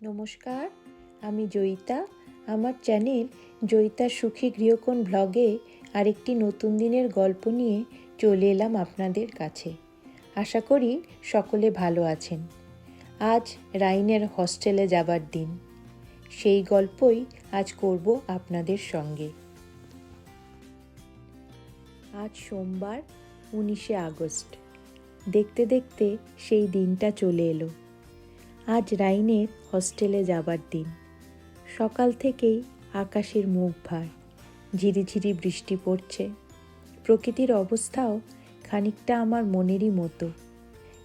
নমস্কার, আমি জয়িতা। আমার চ্যানেল জয়িতার সুখী গৃহকোণ ব্লগে আরেকটি নতুন দিনের গল্প নিয়ে চলে এলাম আপনাদের কাছে। আশা করি সকলে ভালো আছেন। আজ রাইনের হস্টেলে যাবার দিন। সেই গল্পই আজ করব আপনাদের সঙ্গে। আজ সোমবার, উনিশে আগস্ট। দেখতে দেখতে সেই দিনটা চলে এলো। আজ রাইনের হস্টেলে যাবার দিন। সকাল থেকেই আকাশের মুখ ভার, ঝিরিঝিরি বৃষ্টি পড়ছে। প্রকৃতির অবস্থাও খানিকটা আমার মনেরই মতো।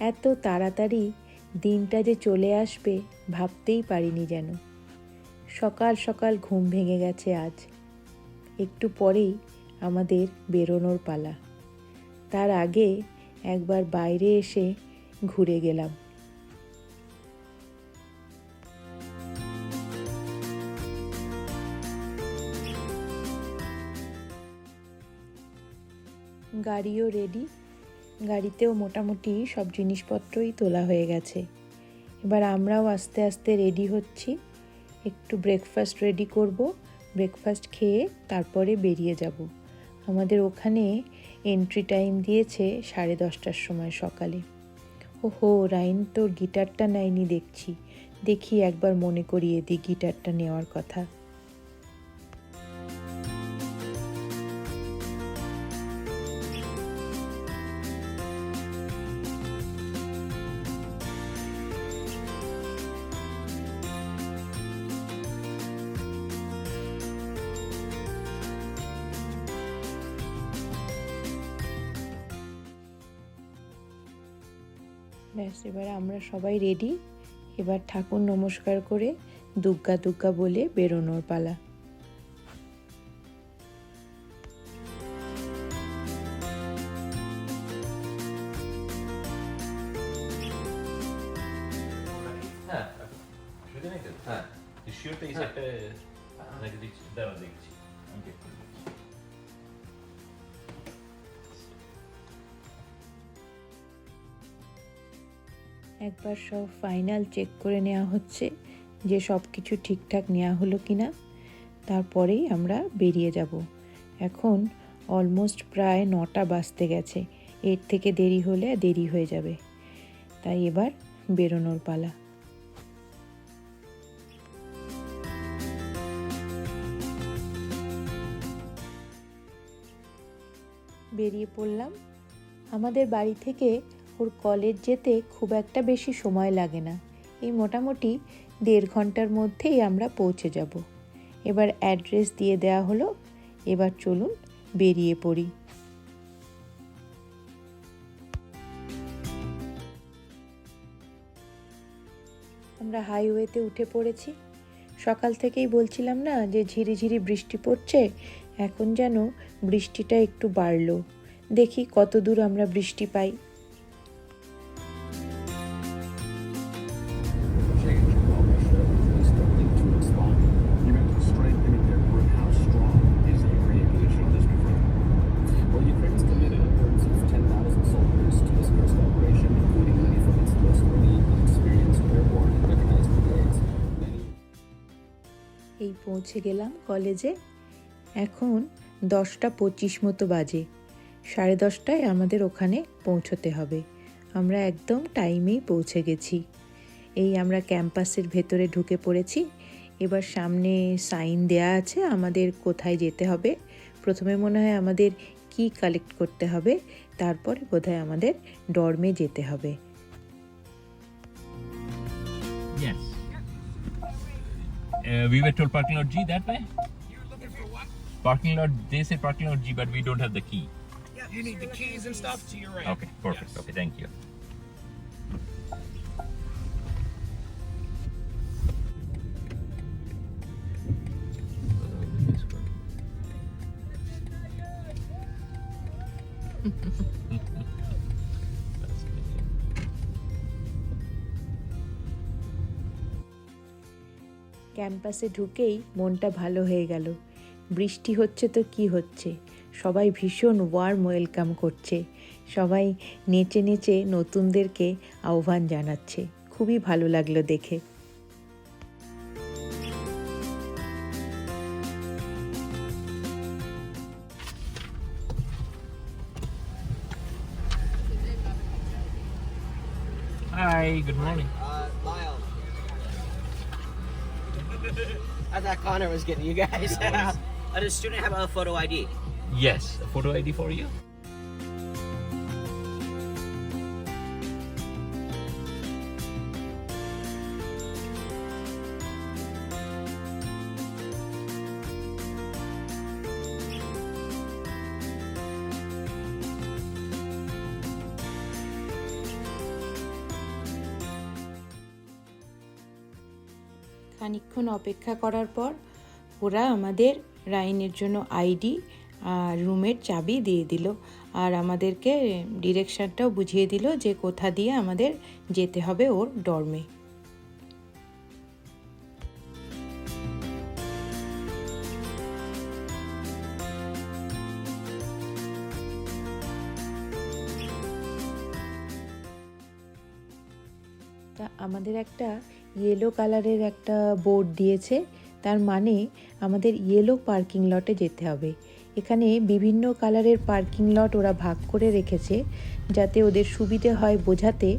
এত তাড়াতাড়ি দিনটা যে চলে আসবে ভাবতেই পারিনি যেন। সকাল সকাল ঘুম ভেঙে গেছে আজ। একটু পরেই আমাদের বেরোনোর পালা। তার আগে একবার বাইরে এসে ঘুরে গেলাম। গাড়িও রেডি গাড়িতেও মোটামুটি সব জিনিসপত্রই তোলা হয়ে গেছে। এবার আমরাও আস্তে আস্তে রেডি হচ্ছি, একটু ব্রেকফাস্ট রেডি করব ব্রেকফাস্ট খেয়ে তারপরে বেরিয়ে যাব। আমাদের ওখানে এন্ট্রি টাইম দিয়েছে সাড়ে দশটার সময় সকালে। ওহো, রাইন তোর গিটারটা নেয়নি দেখছি। দেখি একবার মনে করিয়ে দিই গিটারটা নেওয়ার কথা। ব্যাস এবার আমরা সবাই রেডি এবার ঠাকুর নমস্কার করে দুগ্গা দুগ্গা বলে বেরোনোর পালা। হ্যাঁ হ্যাঁ একবার সব ফাইনাল চেক করে নেওয়া হচ্ছে যে সব কিছু ঠিকঠাক নেওয়া হলো কি না। তারপরেই আমরা বেরিয়ে যাব। এখন অলমোস্ট প্রায় নটা বাজতে গেছে। এর থেকে দেরি হলে দেরি হয়ে যাবে। তাই এবার বেরোনোর পালা। বেরিয়ে পড়লাম। আমাদের বাড়ি থেকে ওর কলেজ যেতে খুব একটা বেশি সময় লাগে না। এই মোটামুটি দেড় ঘণ্টার মধ্যেই আমরা পৌঁছে যাব। এবার অ্যাড্রেস দিয়ে দেওয়া হলো। এবার চলুন বেরিয়ে পড়ি। আমরা হাইওয়েতে উঠে পড়েছি। সকাল থেকেই বলছিলাম না যে ঝিরিঝিরি বৃষ্টি পড়ছে, এখন যেন বৃষ্টিটা একটু বাড়লো। দেখি কত দূর আমরা বৃষ্টি পাই। পৌঁছে গেলাম কলেজে। এখন দশটা পঁচিশ মতো বাজে। সাড়ে দশটায় আমাদের ওখানে পৌঁছতে হবে। আমরা একদম টাইমেই পৌঁছে গেছি। এই আমরা ক্যাম্পাসের ভেতরে ঢুকে পড়েছি। এবার সামনে সাইন দেয়া আছে আমাদের কোথায় যেতে হবে। প্রথমে মনে হয় আমাদের কি কালেক্ট করতে হবে, তারপরে বোধহয় আমাদের ডর্মে যেতে হবে। Uh, we were told parking lot G that way. You're looking for what? Parking lot. They say parking lot G, but we don't have the key. You need the keys and stuff to your right. Okay, perfect. Yes. Okay, thank you. ক্যাম্পাসে ঢুকেই মনটা ভালো হয়ে গেল। বৃষ্টি হচ্ছে তো কি হচ্ছে? সবাই ভীষণ ওয়ার্ম ওয়েলকাম করছে। সবাই নেচে নেচে নতুনদেরকে আহ্বান জানাচ্ছে। খুবই ভালো লাগল দেখে। Hi, good morning. I thought Connor was getting you guys. does a student have a photo ID? Yes, a photo ID for you. খানিকক্ষণ অপেক্ষা করার পর ওরা আমাদের রাইনের জন্য আইডি আর রুমের চাবি দিয়ে দিল আর আমাদেরকে ডিরেকশনটাও বুঝিয়ে দিল যে কোথা দিয়ে আমাদের যেতে হবে ওর ডর্মে। তা আমাদের একটা ইয়েলো কালারের একটা বোর্ড দিয়েছে। তার মানে আমাদের ইয়েলো পার্কিং লটে যেতে হবে। এখানে বিভিন্ন কালারের পার্কিং লট ওরা ভাগ করে রেখেছে যাতে ওদের সুবিধে হয় বোঝাতে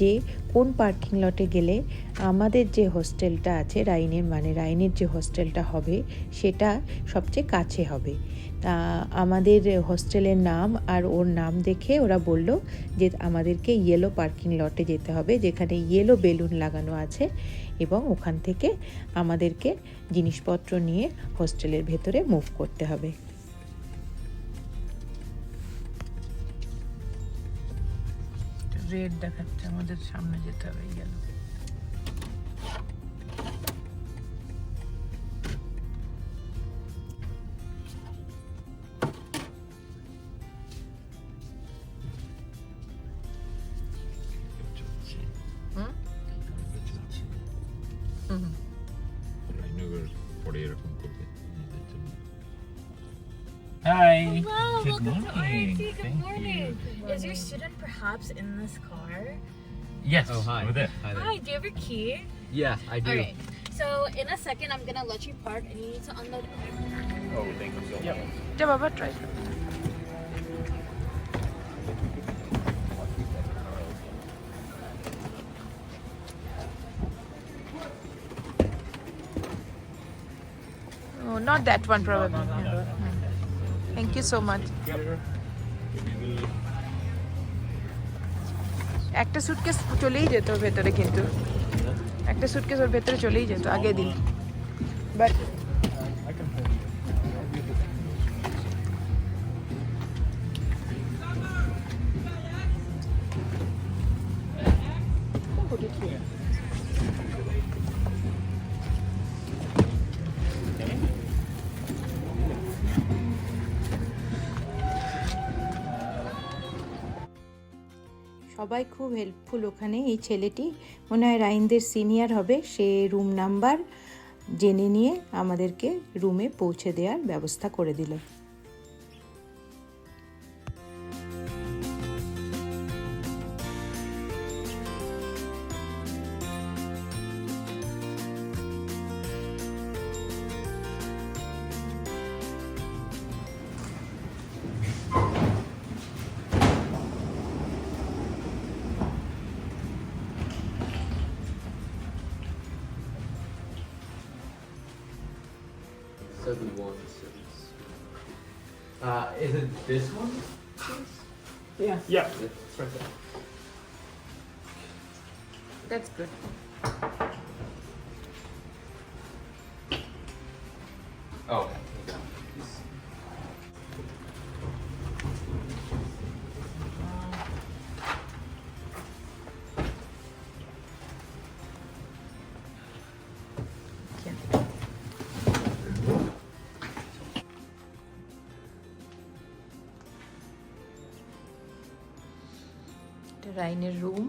যে কোন পার্কিং লটে গেলে আমাদের যে হোস্টেলটা আছে রাইনের মানে রাইনের যে হোস্টেলটা হবে সেটা সবচেয়ে কাছে হবে। তা আমাদের হোস্টেলের নাম আর ওর নাম দেখে ওরা বলল যে আমাদেরকে ইয়েলো পার্কিং লটে যেতে হবে, যেখানে ইয়েলো বেলুন লাগানো আছে এবং ওখান থেকে আমাদেরকে জিনিসপত্র নিয়ে হোস্টেলের ভেতরে মুভ করতে হবে। রেড দেখাচ্ছে আমাদের সামনে যেতে হবে গেল। Hi. Good welcome morning. to Good Thank morning. You. Is your student perhaps in this car? Yes. Oh, hi. Over there. Hi, there. Hi, do you have your key? Yeah, I do. All right. So in a second, I'm gonna let you park, and you need to unload. Oh, thank you so much. Yep. Yeah, Baba, try. Oh, not that one probably. No, no, no, Thank you so much. একটা suitcase চলেই যেত ওর ভেতরে কিন্তু একটা suitcase ওর ভেতরে চলেই যেত আগে দিন বাট সবাই খুব হেল্পফুল ওখানে, এই ছেলেটি। মনে হয় রাইনদের সিনিয়র হবে, সে রুম নাম্বার জেনে নিয়ে আমাদেরকে রুমে পৌঁছে দেওয়ার ব্যবস্থা করে দিল। This one? yeah, Yeah. It's right there. that's good. রাইনের রুম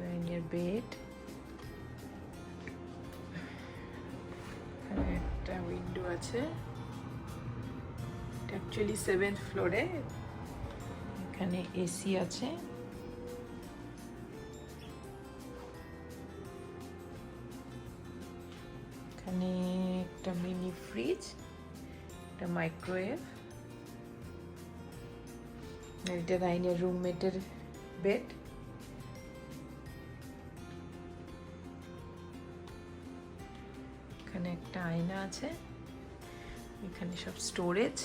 রাইনের বেড একটা উইন্ডো আছে। অ্যাকচুয়ালি সেভেন্থ ফ্লোরে এখানে এসি আছে। এখানে একটা মিনি ফ্রিজ একটা মাইক্রোওয়েভ এটা রাইনের রুমমেটের বেড এখানে একটা আয়না আছে। এখানে সব স্টোরেজ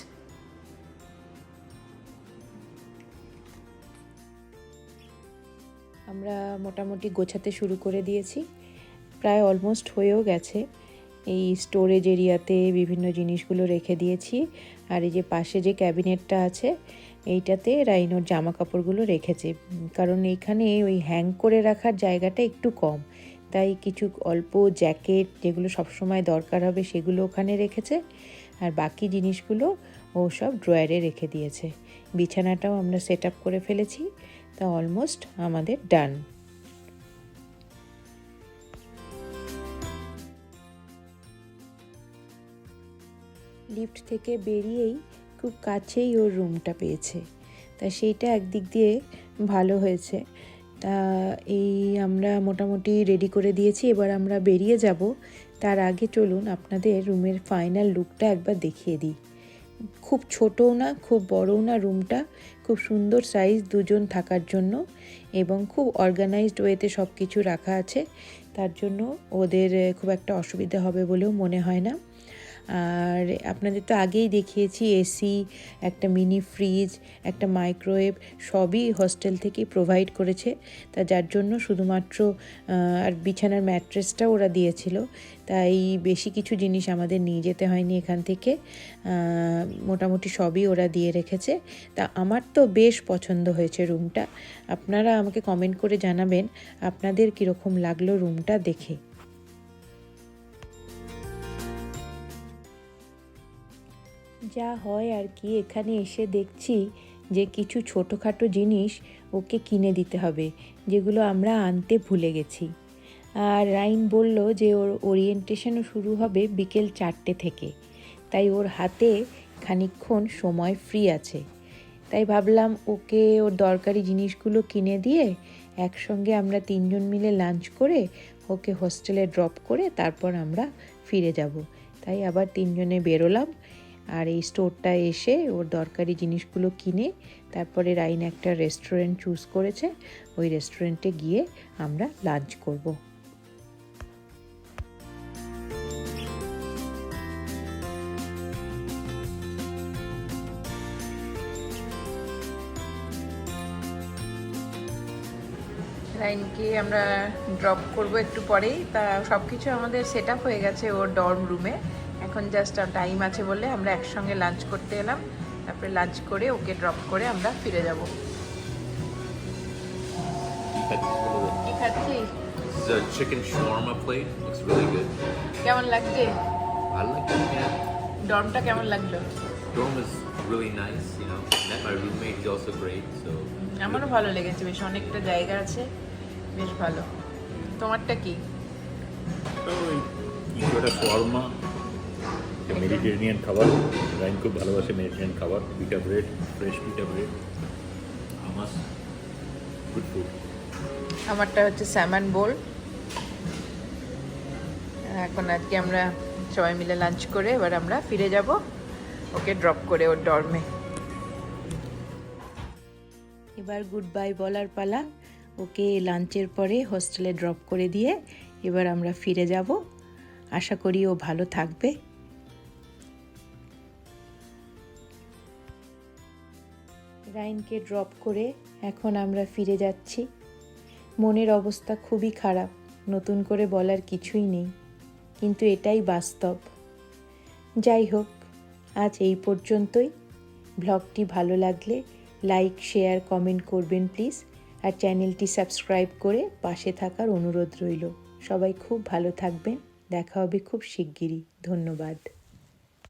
আমরা মোটামুটি গোছাতে শুরু করে দিয়েছি। প্রায় অলমোস্ট হয়েও গেছে। এই স্টোরেজ এরিয়াতে বিভিন্ন জিনিসগুলো রেখে দিয়েছি। আর এই যে পাশে যে ক্যাবিনেটটা আছে এইটাতে রাইনোর জামা কাপড়গুলো রেখেছে কারণ এইখানে ওই হ্যাং করে রাখার জায়গাটা একটু কম। তাই কিছু অল্প জ্যাকেট যেগুলো সবসময় দরকার হবে সেগুলো ওখানে রেখেছে। আর বাকি জিনিসগুলো ও সব ড্রয়ারে রেখে দিয়েছে। বিছানাটাও আমরা সেট আপ করে ফেলেছি। তা অলমোস্ট আমাদের ডান লিফট থেকে বেরিয়েই খুব কাছেই ওর রুমটা পেয়েছে। তা সেইটা একদিক দিয়ে ভালো হয়েছে। তা এই আমরা মোটামুটি রেডি করে দিয়েছি, এবার আমরা বেরিয়ে যাব। তার আগে চলুন আপনাদের রুমের ফাইনাল লুকটা একবার দেখিয়ে দিই। খুব ছোটও না, খুব বড়ও না রুমটা খুব সুন্দর সাইজ দুজন থাকার জন্য এবং খুব অর্গানাইজড ওয়েতে সব কিছু রাখা আছে। তার জন্য ওদের খুব একটা অসুবিধা হবে বলেও মনে হয় না। আর আপনাদের তো আগেই দেখিয়েছি, এসি, একটা মিনি ফ্রিজ, একটা মাইক্রোওয়েভ, সবই হস্টেল থেকেই প্রোভাইড করেছে। তা যার জন্য শুধুমাত্র আর বিছানার ম্যাট্রেসটা ওরা দিয়েছিল। তাই বেশি কিছু জিনিস আমাদের নিয়ে যেতে হয়নি এখান থেকে। মোটামুটি সবই ওরা দিয়ে রেখেছে। তা আমার তো বেশ পছন্দ হয়েছে রুমটা। আপনারা আমাকে কমেন্ট করে জানাবেন, আপনাদের কীরকম লাগল রুমটা দেখে। যা হয় আর কি, এখানে এসে দেখছি যে কিছু ছোটোখাটো জিনিস ওকে কিনে দিতে হবে, যেগুলো আমরা আনতে ভুলে গেছি। আর রাইন বলল যে ওর ওরিয়েন্টেশনও শুরু হবে বিকেল চারটে থেকে। তাই ওর হাতে খানিকক্ষণ সময় ফ্রি আছে। তাই ভাবলাম ওকে ওর দরকারি জিনিসগুলো কিনে দিয়ে একসঙ্গে আমরা তিনজন মিলে লাঞ্চ করে ওকে হোস্টেলে ড্রপ করে তারপর আমরা ফিরে যাব। তাই আবার তিনজনে বেরোলাম। আর এই স্টোরটা এসে ওর দরকারি জিনিসগুলো কিনে তারপরে রাইন একটা রেস্টুরেন্ট চুজ করেছে। ওই রেস্টুরেন্টে গিয়ে আমরা লাঞ্চ করব। রাইনকে আমরা ড্রপ করব একটু পরেই। তা সব কিছু আমাদের সেট হয়ে গেছে ওর ডর্ম রুমে এখন জাস্ট টাইম আছে বলে আমরা একসঙ্গে লাঞ্চ করতে এলাম তারপরে লাঞ্চ করে ওকে ড্রপ করে আমরা ফিরে যাব a chicken shawarma plate. Looks really good. কেমন লাগছে I like it. ডর্মটা কেমন লাগল Dorm is really nice. You know, met my roommate. He's also great. So আমারও ভালো লেগেছে বেশ অনেকটা জায়গা আছে বেশ ভালো তোমারটা কি ওই কিছুটা শর্মা মেডিটেরিয়ান খাবার রাইন খুব ভালোবাসে মেডিটেরিয়ান খাবার pita bread fresh pita bread আমার গুড ফুড আমারটা হচ্ছে স্যামন বোল এখন আজকে আমরা সবাই মিলে লাঞ্চ করে এবার আমরা ফিরে যাব। ওকে ড্রপ করে ওর ডর্মে এবার গুড বাই বলার পালা। ওকে লাঞ্চের পরে হোস্টেলে ড্রপ করে দিয়ে এবার আমরা ফিরে যাব। আশা করি ও ভালো থাকবে। রাইনকে ড্রপ করে এখন আমরা ফিরে যাচ্ছি। মনের অবস্থা খুবই খারাপ, নতুন করে বলার কিছুই নেই। কিন্তু এটাই বাস্তব। যাই হোক, আজ এই পর্যন্তই। ব্লগটি ভালো লাগলে লাইক, শেয়ার, কমেন্ট করবেন প্লিজ। আর চ্যানেলটি সাবস্ক্রাইব করে পাশে থাকার অনুরোধ রইল। সবাই খুব ভালো থাকবেন। দেখা হবে খুব শিগগিরই। ধন্যবাদ।